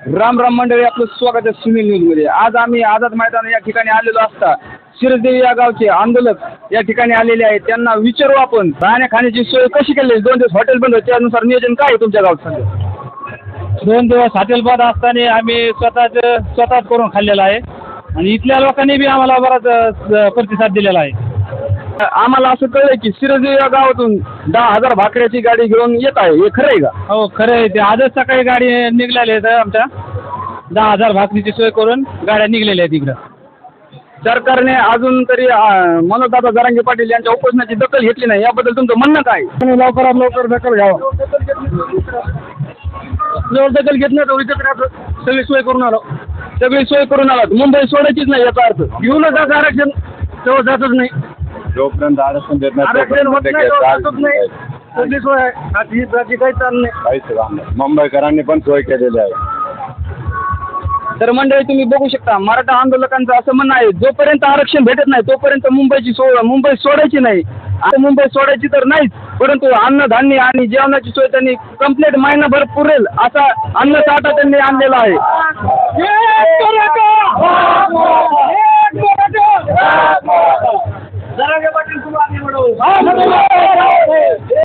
राम राम मंडळी आपलं स्वागत आहे सुनील न्यूजमध्ये आज आम्ही आझाद मैदान या ठिकाणी आलेलो असता. शिरदेवी या गावचे आंदोलक या ठिकाणी आलेले आहेत. त्यांना विचारू आपण राहण्या खाण्याची सोय कशी केली? दोन दिवस हॉटेल बंद होते त्यानुसार नियोजन काय आहे तुमच्या गावात सध्या दोन दिवस हॉटेल बंद असताना आम्ही स्वतःच स्वतःच करून खाल्लेलं आहे. आणि इथल्या लोकांनी बी आम्हाला बराच प्रतिसाद दिलेला आहे. आम्हाला असं कळलंय की शिरदेवी या गावातून दहा हजार भाकऱ्याची गाडी घेऊन येत आहे. हे खरं आहे का? हो खरं आहे ते आजच सकाळी गाडी निघलेली आहेत आमच्या. दहा हजार भाकरीची सोय करून गाड्या निघलेल्या आहेत इकडं. सरकारने अजून तरी मनोजदादा जरांगे पाटील यांच्या उपोषणाची दखल घेतली नाही. याबद्दल तुमचं म्हणणं काय? लवकरात लवकर दखल घ्यावं. जवळ दखल घेत नाही तर इथे सगळी सोय करून आलो. सगळी सोय करून आलात. मुंबई सोडायचीच नाही याचा अर्थ. घेऊनच जात आरक्षण. तेव्हा जातच नाही. जोपर्यंत आरक्षण देत नाही सोय आहे. काही नाही. मुंबईकरांनी पण सोय केलेली आहे. तर मंडळी तुम्ही बघू शकता मराठा आंदोलकांचं असं म्हणणं आहे जोपर्यंत आरक्षण भेटत नाही तोपर्यंत मुंबईची सो मुंबई सोडायची नाही. आता मुंबई सोडायची तर नाहीच परंतु अन्नधान्य आणि जेवणाची सोय त्यांनी कंप्लीट महिनाभर पुरेल असा अन्न साठा त्यांनी आणलेला आहे. जरांगे पाटील तुम्हाला निवडवू